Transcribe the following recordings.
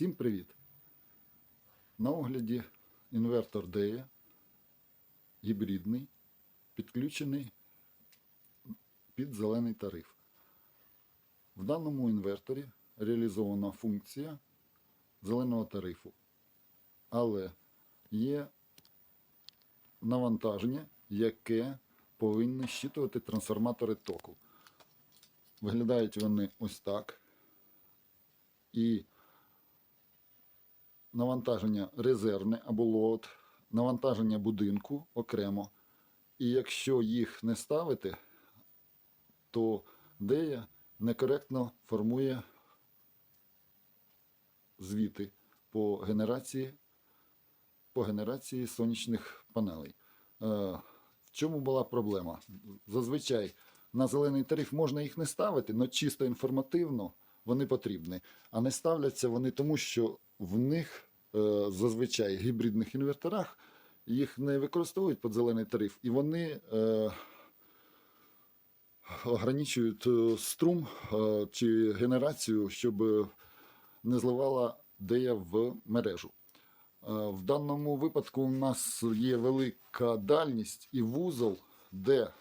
Всім привіт! На огляді інвертор DEA гібридний, підключений під зелений тариф. В даному інверторі реалізована функція зеленого тарифу, але є навантаження, яке повинні щитувати трансформатори току. Виглядають вони ось так. І навантаження резервне або лот, навантаження будинку окремо. І якщо їх не ставити, то дея некоректно формує звіти по генерації, по генерації сонячних панелей. Е, В чому була проблема? Зазвичай на зелений тариф можна їх не ставити, але чисто інформативно вони потрібні. А не ставляться вони тому, що в них е, зазвичай гібридних інверторах їх не використовують під зелений тариф, і вони е, ограничують е, струм чи генерацію, щоб не зливала дея в мережу. В даному випадку у нас є велика дальність і вузол, де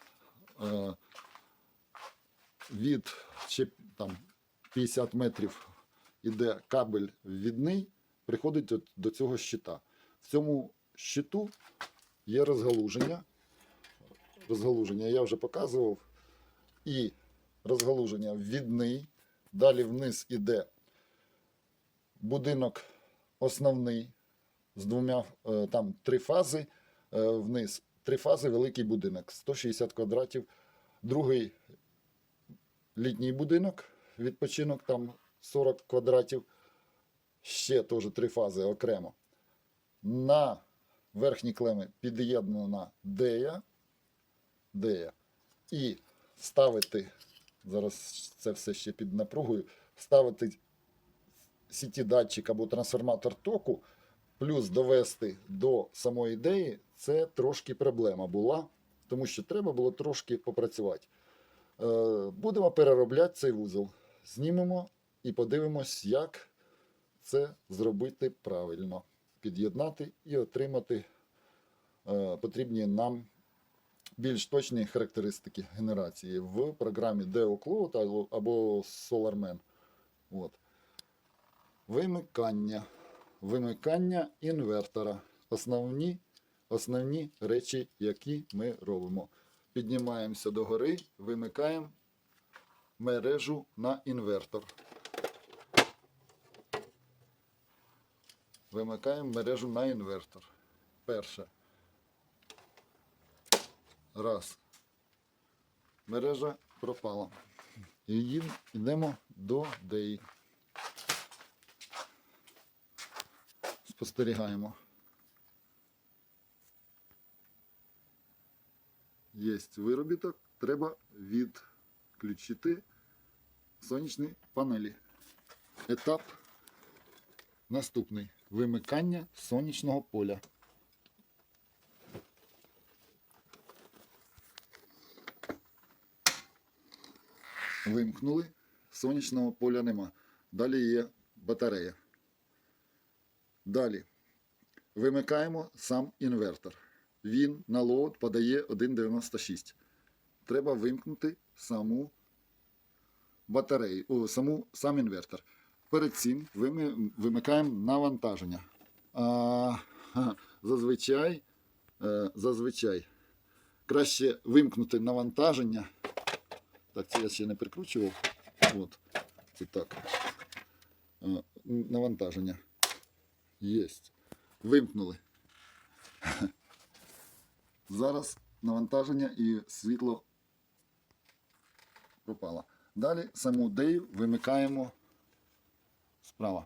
від ще там 50 метрів іде кабель відний, приходить до цього щита. В цьому щиту є розгалуження. Розгалуження я вже показував. І розгалуження відний. Далі вниз іде будинок основний з двома е, там три фази е, вниз. Три фази великий будинок, 160 квадратів. Другий літній будинок, відпочинок там 40 квадратів. Ще теж три фази окремо. На верхні клеми під'єднана дея. Дея. І ставити, зараз це все ще під напругою, ставити сіті датчик або трансформатор току, плюс довести до самої ідеї, це трошки проблема була, тому що треба було трошки попрацювати. Е, Будемо переробляти цей вузол. Знімемо і подивимось, як це зробити правильно. Під'єднати і отримати е, потрібні нам більш точні характеристики генерації в програмі DeoCloud або- SolarMan. От. Вимикання. Вимикання інвертора. Основні, основні речі, які ми робимо. Піднімаємося до гори, вимикаємо мережу на інвертор. Вимикаємо мережу на інвертор. Перше. Раз. Мережа пропала. І йдемо до деї. Спостерігаємо. Є виробіток, треба відключити сонячні панелі. Етап наступний. Вимикання сонячного поля. Вимкнули, сонячного поля нема. Далі є батарея. Далі вимикаємо сам інвертор. Він на лоуд подає 1,96. Треба вимкнути саму батарею, о, саму, сам інвертор. Перед цим вими- вимикаємо навантаження. А, зазвичай, е, зазвичай краще вимкнути навантаження. Так, це я ще не прикручував. От, це так. Навантаження. Єсть. Вимкнули. Зараз навантаження і світло пропало. Далі саму дею вимикаємо справа.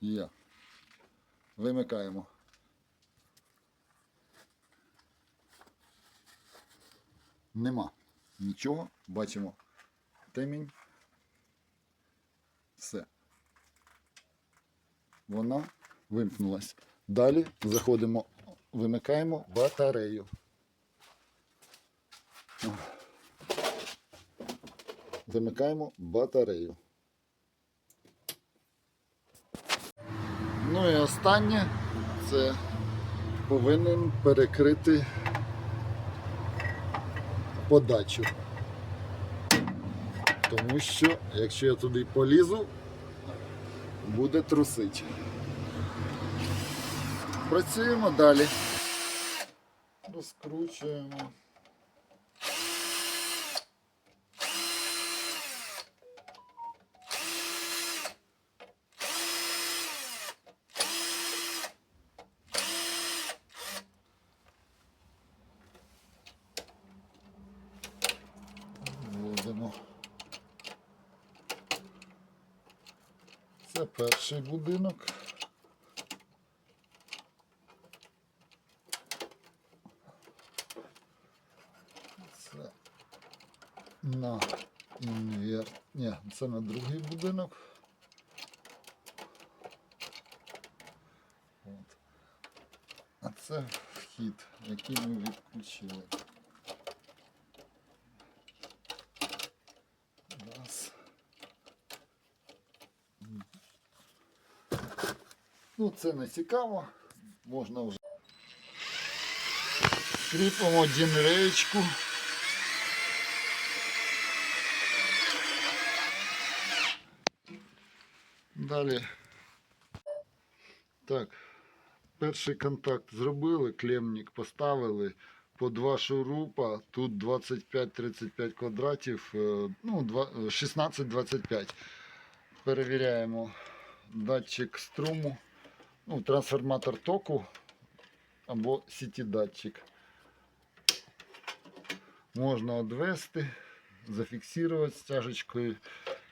Є. Вимикаємо. Нема нічого. Бачимо темінь. Все. Вона вимкнулась. Далі заходимо, вимикаємо батарею. Вимикаємо батарею. Ну і останнє це повинен перекрити подачу. Тому що, якщо я туди полізу, буде трусить. Працюємо далі. Розкручуємо. Будинок. Це на інвер... Ні, це на другий будинок. От. А це вхід, який ми відключили. Раз. Ну, це не цікаво. Можна вже. Кріпимо дінреєчку. Далі. Так. Перший контакт зробили, клемник поставили по два шурупа, тут 25-35 квадратів, е, ну, е, 16-25. Перевіряємо датчик струму, ну, трансформатор току або сіті датчик. Можна відвести, зафіксувати стяжечкою,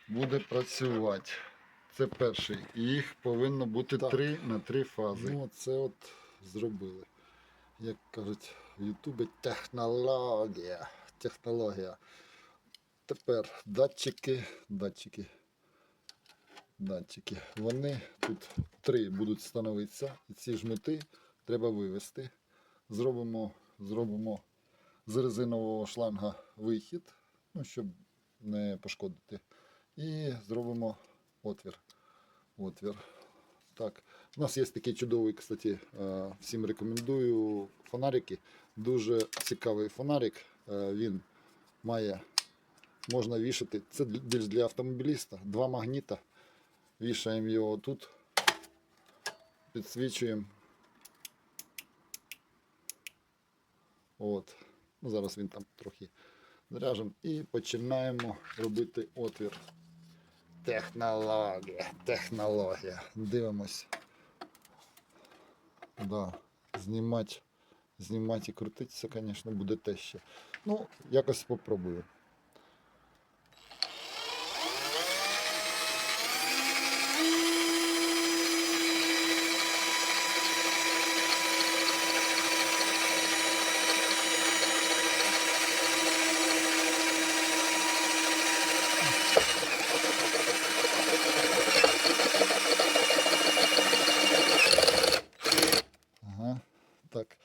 буде працювати. Це перший. І їх повинно бути Так. три на три фази. Ну, це от зробили. Як кажуть в Ютубі, технологія. Технологія. Тепер датчики, датчики, датчики. Вони тут три будуть становитися. І ці жмути треба вивести. Зробимо, зробимо з резинового шланга вихід, ну, щоб не пошкодити. І зробимо отвір. Отвір. Так. У нас є такий чудовий, кстати, е, всім рекомендую фонарики. Дуже цікавий фонарик. Е, Він має можна вішати. Це більш для автомобіліста. Два магніта. Вішаємо його тут. Підсвічуємо. От. Ну, зараз він там трохи заряжем. І починаємо робити отвір. Технологія, технологія. Дивимось. Да. Знімати, знімати і крутитися, звісно, буде те ще. Ну, якось спробую. Ага, так.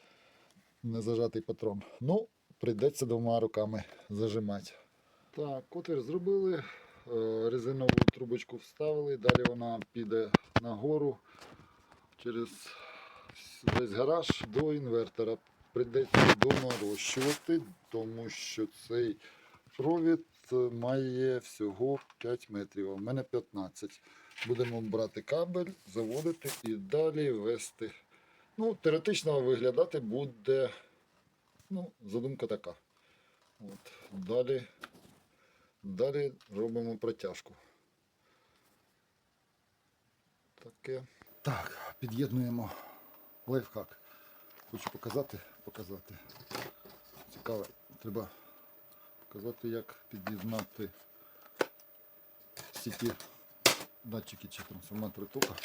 Не зажатий патрон. Ну, прийдеться двома руками зажимати. Так, отвір зробили, е, резинову трубочку вставили, далі вона піде нагору через весь гараж до інвертора. Прийдеться доморощувати, тому що цей провід має всього 5 метрів, а в мене 15. Будемо брати кабель, заводити і далі вести. Ну, теоретично виглядати буде. Ну, задумка така. От. Далі, далі робимо протяжку. Таке. Так, під'єднуємо лайфхак. Хочу показати, показати. Цікаво, треба показати, як під'єднати всі ті датчики чи трансформатори тока.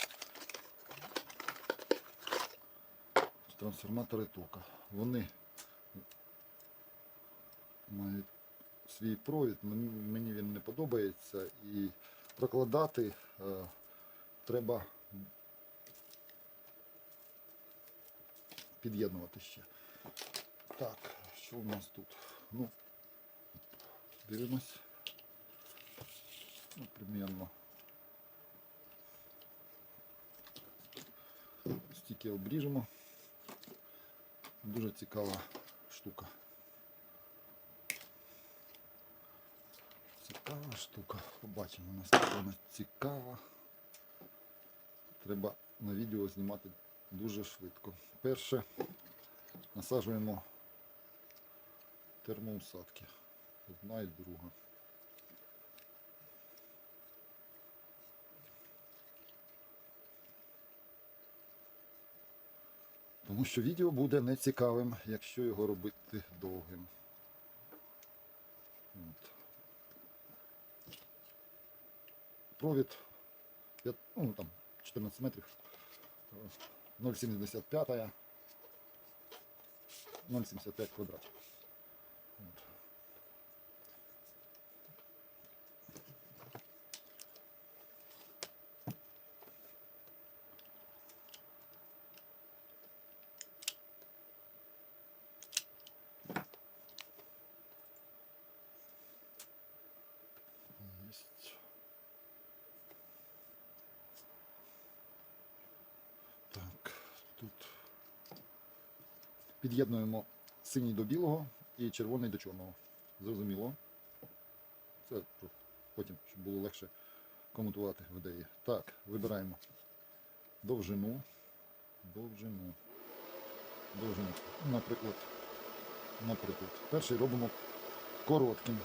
Чи Трансформатори тока. Вони мають свій провід, мені він не подобається і прокладати е, треба під'єднувати ще. Так, що у нас тут? Ну, дивимось. Ну, примерно. таке обріжемо. Дуже цікава штука. Цікава штука. Побачимо, наскільки вона цікава. Треба на відео знімати дуже швидко. Перше насаджуємо термоусадки. Одна і друга. Тому що відео буде нецікавим, якщо його робити довгим. От. Провід 5, ну, там, 14 метрів. Е, 0,75. 0,75 квадратів. От. Есть. Так, тут під'єднуємо синій до білого і червоний до чорного. Зрозуміло. Це потім, щоб було легше комутувати в ідеї. Так, вибираємо довжину. Довжину. Довжину. Наприклад, наприклад, перший робимо коротким.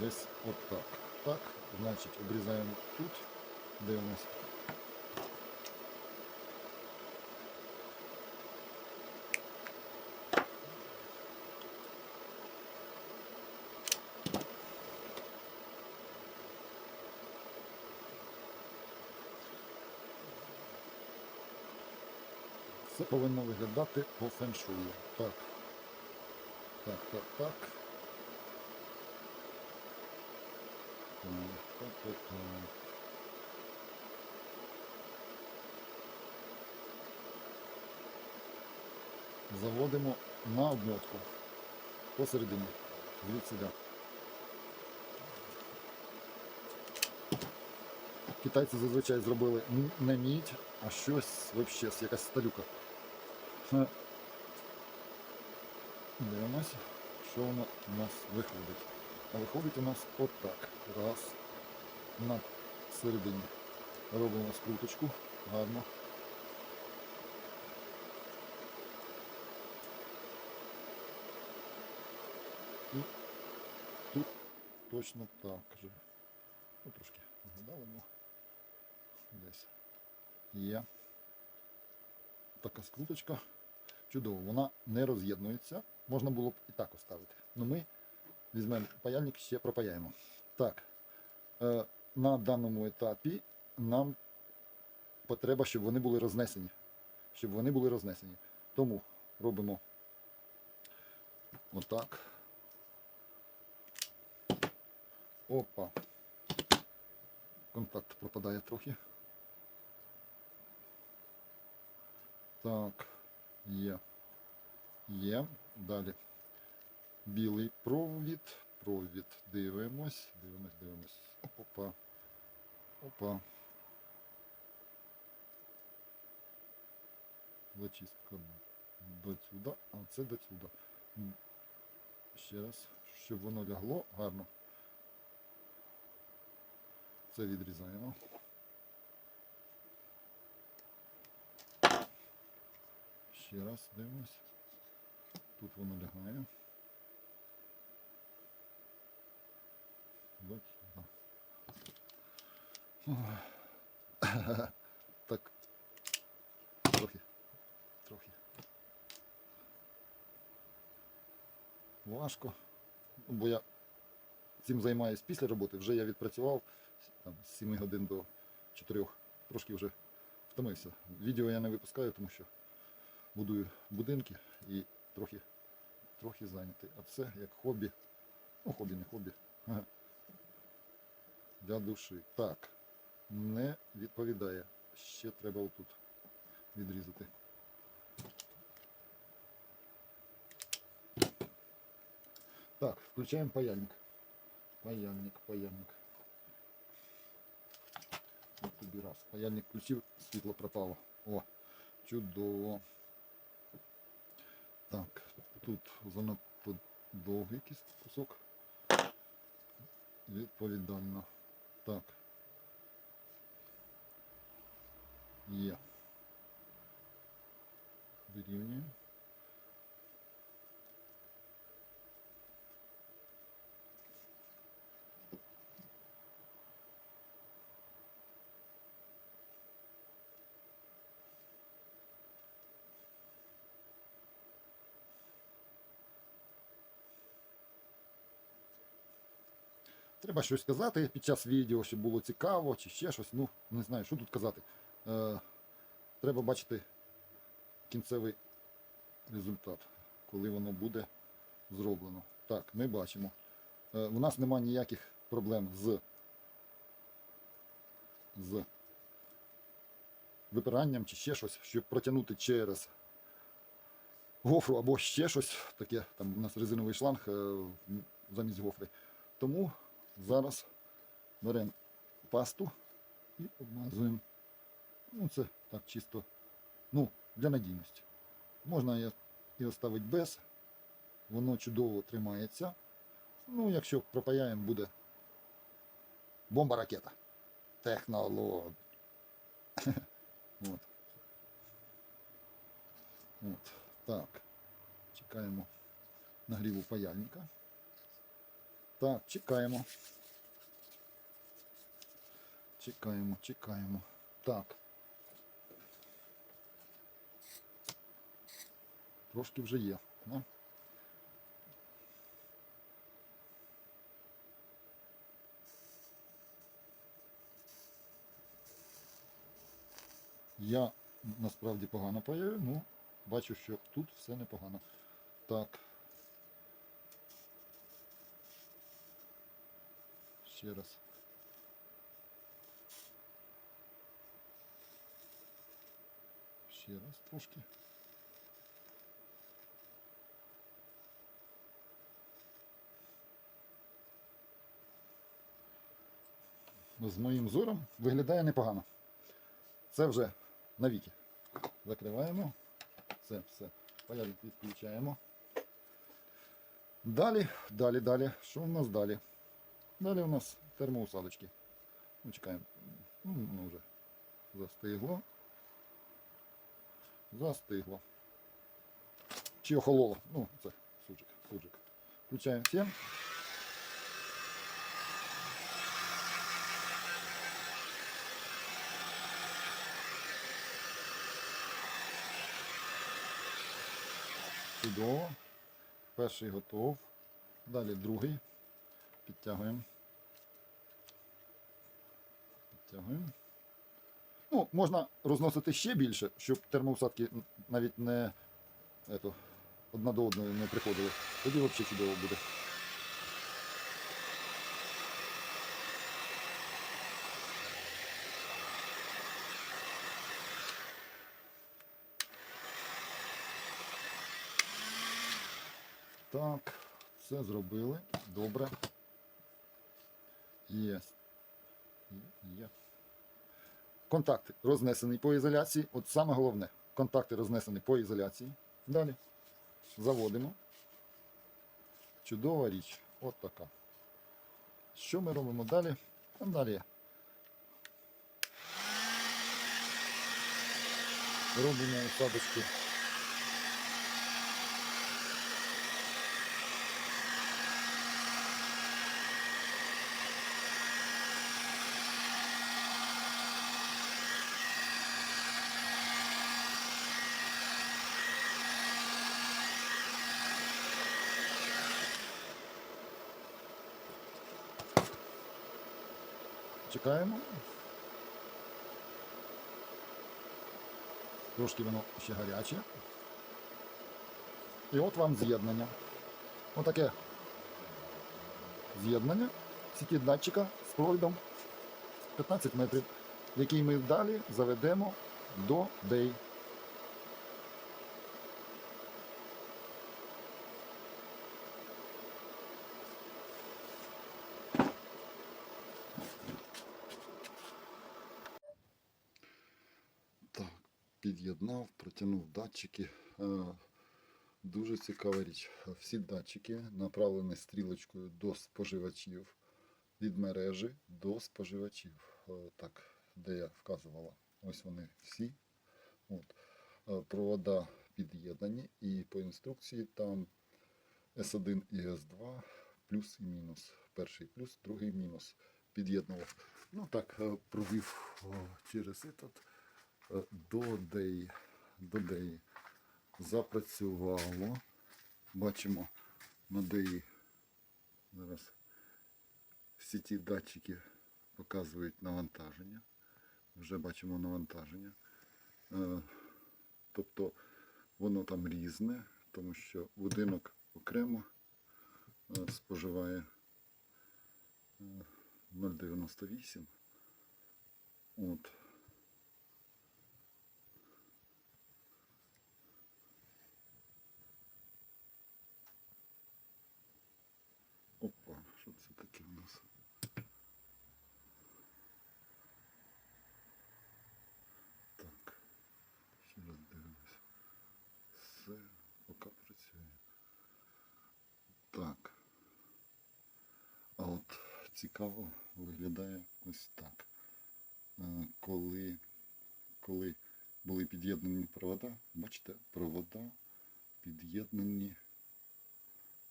Десь отак. Так, значить, обрізаємо тут, дивимося. Все повинно виглядати по феншую. Так. Так, так, так. Так, так, так. Заводимо на обмотку посередині. Звідси. Китайці зазвичай зробили не мідь, а щось взагалі, якась сталюка. Ха. Дивимося, що воно у нас виходить. А виходить у нас отак. Раз. На середині. Робимо скруточку. Гарно. І тут точно так же. Ну, трошки вгадали, десь є. Така скруточка. Чудово, вона не роз'єднується. Можна було б і так оставити. Ну ми візьмемо паяльник, ще пропаяємо. Так, е, на даному етапі нам потреба, щоб вони були рознесені. Щоб вони були рознесені. Тому робимо отак. Опа. Контакт пропадає трохи. Так, є. Є. Далі. Білий провід. Провід. Дивимось. Дивимось, дивимось. Опа. Опа. Зачистка до сюди, а це до сюди. Ще раз, щоб воно лягло гарно. Це відрізаємо. Ще раз дивимось. Тут воно лягає. Так. Трохи. Трохи. Важко. Бо я цим займаюсь після роботи. Вже я відпрацював там, з 7 годин до 4. Трошки вже втомився. Відео я не випускаю, тому що будую будинки і трохи, трохи зайнятий. А це як хобі. Ну, хобі, не хобі. Ага. Для душі. Так. Не відповідає. Ще треба отут відрізати. Так, включаємо паяльник. Паяльник, паяльник. Туди. раз. Паяльник включив, світло пропало. О, чудово. Так, тут занадто довгий якийсь кусок. Відповідально. Так. Є. Вирівнюємо. Треба щось сказати під час відео, щоб було цікаво, чи ще щось. Ну, не знаю, що тут казати. Е, треба бачити кінцевий результат, коли воно буде зроблено. Так, ми бачимо. Е, у нас немає ніяких проблем з, з випиранням чи ще щось, щоб протягнути через гофру або ще щось таке. Там у нас резиновий шланг е, замість гофри. Тому зараз беремо пасту і обмазуємо. Ну, це так чисто ну, для надійності. Можна і оставити без. Воно чудово тримається. Ну, якщо пропаяємо, буде бомба ракета. Технолог. От. От. Так. Чекаємо нагріву паяльника. Так, чекаємо. Чекаємо, чекаємо. Так. Трошки вже є. Да? Я насправді погано паяю, ну бачу, що тут все непогано. Так. Ще раз. Ще раз трошки. З моїм зором виглядає непогано. Це вже навіки. Закриваємо. Це все. Паяльник відключаємо. Далі, далі, далі. Що в нас далі? Далі у нас термоусадочки. Ну, чекаємо. Ну, воно вже застигло. Застигло. Чи охололо. Ну, це суджик, суджик. Включаємо всім. Чудово. Перший готов. Далі другий. Підтягуємо. Підтягуємо. Ну, можна розносити ще більше, щоб термоусадки навіть не ето, одна до одної не приходили. Тоді взагалі чудово буде. Так, все зробили. Добре. Є. Є. Контакт рознесений по ізоляції. От саме головне. Контакти рознесені по ізоляції. Далі. Заводимо. Чудова річ. От така. Що ми робимо далі? А далі. Робимо усадочки. Чекаємо. Трошки воно ще гаряче. І от вам з'єднання. Отаке з'єднання сіті датчика з проводом 15 метрів, який ми далі заведемо до DEI. Під'єднав, протягнув датчики. Е, Дуже цікава річ. Всі датчики направлені стрілочкою до споживачів від мережі до споживачів. Е, Так, де я вказувала. Ось вони всі. От. Е, Провода під'єднані і по інструкції там S1 і S2 плюс і мінус. Перший плюс, другий мінус. Під'єднував. Ну так, провів через этот е, до DEI. До DEI. Запрацювало. Бачимо на DEI. Зараз всі ті датчики показують навантаження. Вже бачимо навантаження. Е, Тобто воно там різне, тому що будинок окремо е, споживає е, 0,98. От. Опа, що це таке у нас? Так, ще раз дивимося. Все поки працює. Так. А от цікаво виглядає ось так. Е, Коли, коли були під'єднані провода, бачите, провода під'єднані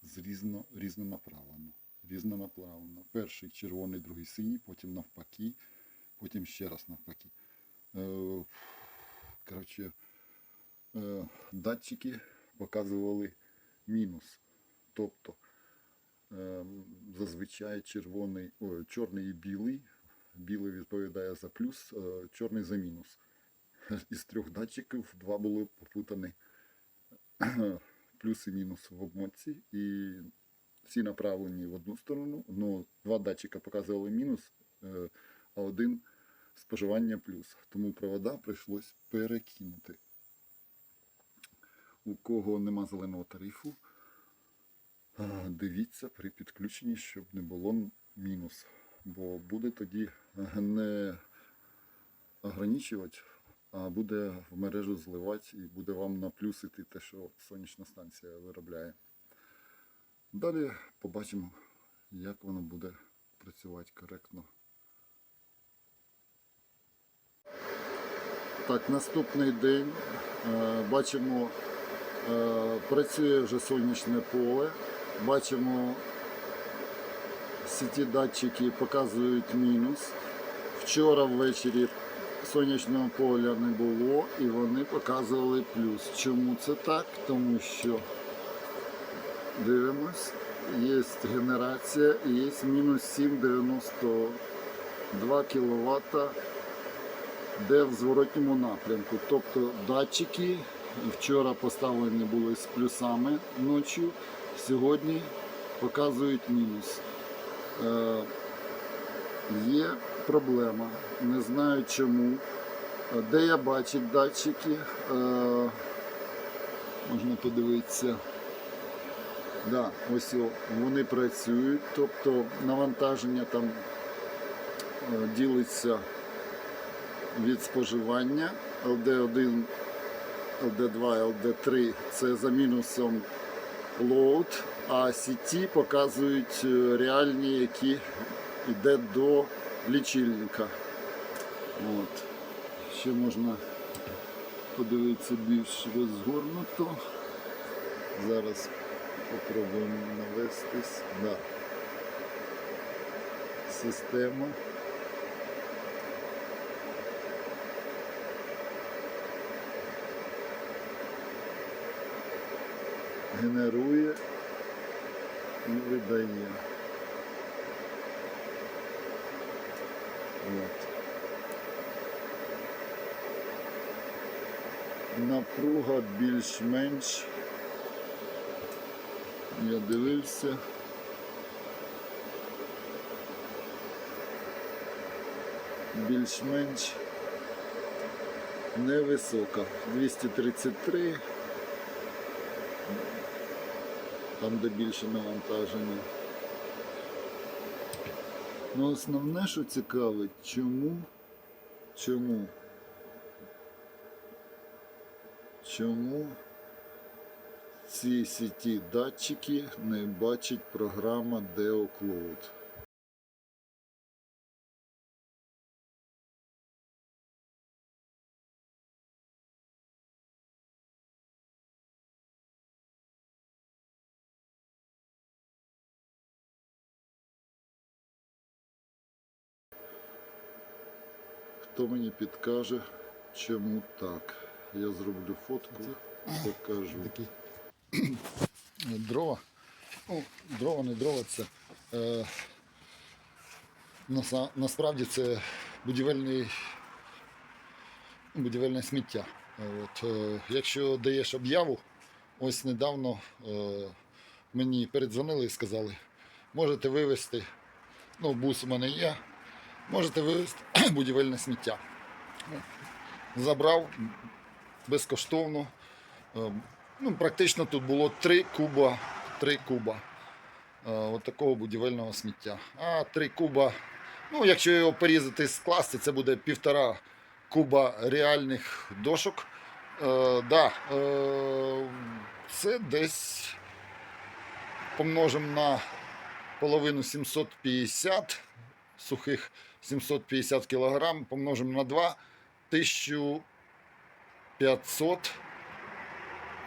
з різно, різнонаправлено. Різнонаправлено. Перший червоний, другий синій, потім навпаки, потім ще раз навпаки. Е, Коротше, е, датчики показували мінус. Тобто зазвичай червоний, о, чорний і білий. Білий відповідає за плюс, е, чорний за мінус. Із трьох датчиків два були попутані плюс і мінус в обмотці. І всі направлені в одну сторону. Ну, два датчика показували мінус, е, а один споживання плюс. Тому провода прийшлось перекинути. У кого нема зеленого тарифу, дивіться при підключенні, щоб не було мінус. Бо буде тоді е, не ограничувати, а буде в мережу зливати і буде вам наплюсити те, що сонячна станція виробляє. Далі побачимо, як воно буде працювати коректно. Так, наступний день. Е, Бачимо, е, працює вже сонячне поле. Бачимо, всі ті датчики показують мінус. Вчора ввечері сонячного поля не було і вони показували плюс. Чому це так? Тому що дивимось, є генерація і є мінус 7,92 кВт де в зворотньому напрямку. Тобто датчики вчора поставлені були з плюсами ночі, сьогодні показують мінус. Е, є проблема, не знаю чому. Е, Де я бачу датчики, е, можна подивитися. Да, ось вони працюють, тобто навантаження там ділиться від споживання LD1, LD2, LD3 це за мінусом load, а сіті показують е, реальні, які йде до лічильника. От. Ще можна подивитися більш розгорнуто. Зараз попробуємо навестись. Да. Система. Генерує і видає. От. Напруга більш-менш. Я дивився. Більш-менш невисока. 233. Там, де більше навантаження. Ну, основне, що цікавить, чому, чому чому ці сіті датчики не бачить програма DeoCloud? Хто мені підкаже, чому так? Я зроблю фотку, покажу. Такі дрова. Ну, дрова, не дрова, це. Е, наса- насправді це будівельний, будівельне сміття. От, е, якщо даєш об'яву, ось недавно е, мені передзвонили і сказали, можете вивезти, ну, бус у мене є, можете вивезти будівельне сміття. Забрав безкоштовно. Е, Ну, практично тут було три куба, три куба е, от такого будівельного сміття. А три куба, ну, якщо його порізати скласти, це буде півтора куба реальних дошок. Е, да, е, це десь помножимо на половину 750 сухих 750 кг, помножимо на 2 1500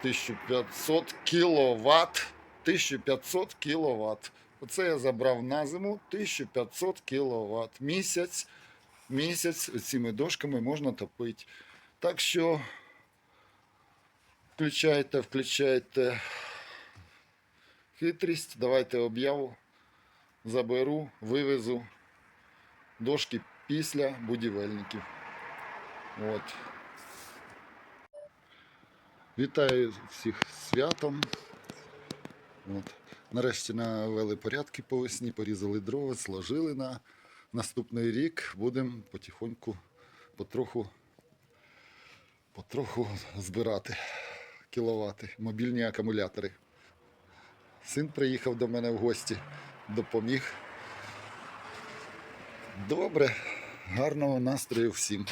1500 кВт. 1500 кВт. Оце я забрав на зиму 1500 кВт. Місяць, місяць цими дошками можна топити. Так що включайте, включайте хитрість. Давайте об'яву. Заберу, вивезу дошки після будівельників. От. Вітаю всіх святом. От. Нарешті навели порядки по весні, порізали дрова, сложили на наступний рік. Будемо потихоньку, потроху, потроху збирати кіловати, мобільні акумулятори. Син приїхав до мене в гості, допоміг. Добре, гарного настрою всім.